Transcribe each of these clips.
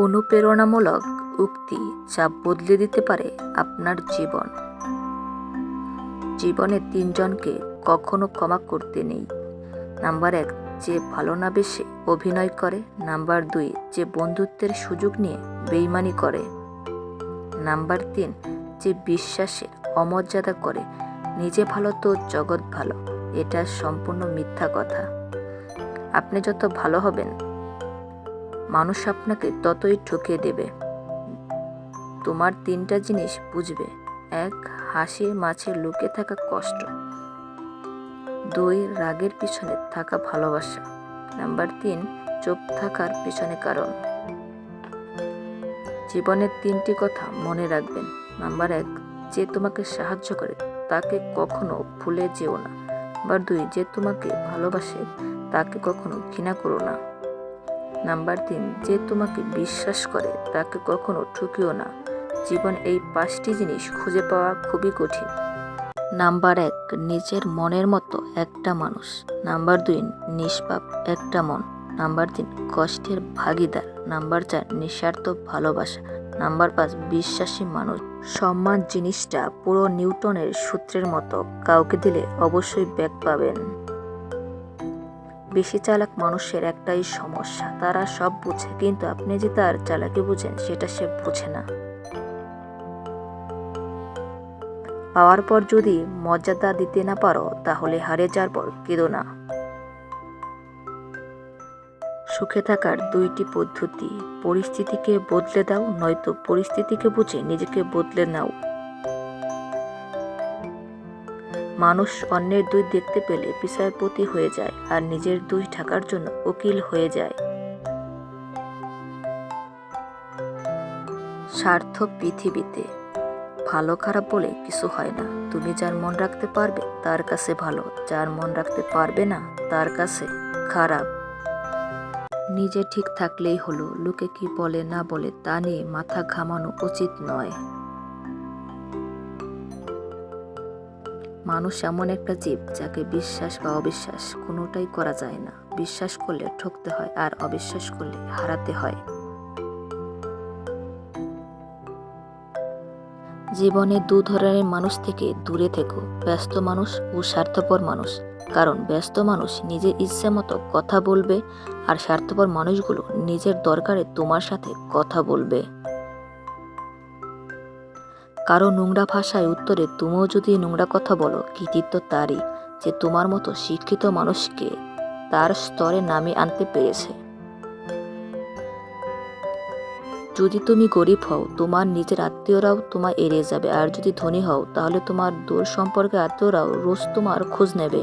অনুপ্রেরণামূলক উক্তি যা বদলে দিতে পারে আপনার জীবন। জীবনে তিনজনকে কখনো ক্ষমা করতে নেই। নাম্বার এক, যে ভালো না বেশে অভিনয় করে। নাম্বার দুই, যে বন্ধুত্বের সুযোগ নিয়ে বেইমানি করে। নাম্বার তিন, যে বিশ্বাসের অমর্যাদা করে। নিজে ভালো তো জগৎ ভালো, এটা সম্পূর্ণ মিথ্যা কথা। আপনি যত ভালো হবেন মানুষ আপনাকে ততই ঠকিয়ে দেবে। তোমার তিনটা জিনিস বুঝবে। এক, হাসির মাঝে লুকে থাকা কষ্ট। দুই, রাগের পিছনে থাকা ভালোবাসা। নাম্বার তিন, চুপ থাকার পিছনে কারণ। জীবনের তিনটি কথা মনে রাখবেন। নাম্বার এক, যে তোমাকে সাহায্য করে, তাকে কখনো ভুলে যেও না। নাম্বার দুই, যে তোমাকে ভালোবাসে, তাকে কখনো ঘৃণা করো না। নাম্বার তিন, যে তোমাকে বিশ্বাস করে তাকে কখনো ঠুকিও না। জীবন এই পাঁচটি জিনিস খুঁজে পাওয়া খুবই কঠিন। নাম্বার এক, নিজের মনের মতো একটা মানুষ। নাম্বার দুই, নিষ্পাপ একটা মন। নাম্বার তিন, কষ্টের ভাগিদার। নাম্বার চার, নিঃস্বার্থ ভালোবাসা। নাম্বার পাঁচ, বিশ্বাসী মানুষ। সম্মান জিনিসটা পুরো নিউটনের সূত্রের মতো কাউকে দিলে অবশ্যই ব্যাক পাবেন। বেশি চালাক মানুষের একটাই সমস্যা। তারা সব বুঝে, কিন্তু আপনি যে তার চালাকি বুঝেন, সেটা সে বুঝে না। পাওয়ার পর যদি মর্যাদা দিতে না পারো, তাহলে হারে যাওয়ার পর কেঁদো না। সুখে থাকার দুইটি পদ্ধতি, পরিস্থিতিকে বদলে দাও, নয়তো পরিস্থিতিকে বুঝে নিজেকে বদলে নাও। মানুষ অন্যের দুই দেখতে পেলে বিচারপতি হয়ে যায় আর নিজের দুই ঢাকার জন্য উকিল হয়ে যায়। স্বার্থ পৃথিবীতে। ভালো খারাপ বলে কিছু হয় না। তুমি যার মন রাখতে পারবে, তার কাছে ভালো। যার মন রাখতে পারবে না, তার কাছে খারাপ। নিজে ঠিক থাকলেই হলো। লোকে কি বলে না বলে তা নিয়ে মাথা ঘামানো উচিত নয়। মানুষ এমন একটা জীব যাকে বিশ্বাস বা অবিশ্বাস কোনোটাই করা যায় না। বিশ্বাস করলে ঠকতে হয় আর অবিশ্বাস করলে হারাতে হয়। জীবনে দু ধরনের মানুষ থেকে দূরে থেকো, ব্যস্ত মানুষ ও স্বার্থপর মানুষ। কারণ ব্যস্ত মানুষ নিজের ইচ্ছে মতো কথা বলবে আর স্বার্থপর মানুষগুলো নিজের দরকারে তোমার সাথে কথা বলবে। কারও নোংরা ভাষায় উত্তরে, তুমিও যদি নোংরা কথা বলো, কৃতিত্ব তারই যে তোমার মতো শিক্ষিত মানুষকে তার স্তরে নামে আনতে পেরেছে। যদি তুমি গরিব হও, তোমার নিজের আত্মীয়রাও তোমায় এড়িয়ে যাবে। আর যদি ধনী হও, তাহলে তোমার দূর সম্পর্কে আত্মীয়রাও রোজ তোমার খোঁজ নেবে।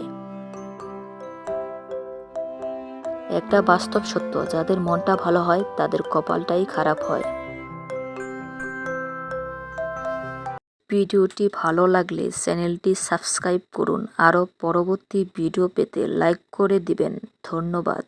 একটা বাস্তব সত্য, যাদের মনটা ভালো হয়, তাদের কপালটাই খারাপ হয়। ভিডিওটি ভালো লাগলে চ্যানেলটি সাবস্ক্রাইব করুন। আরও পরবর্তী ভিডিও পেতে লাইক করে দিবেন। ধন্যবাদ।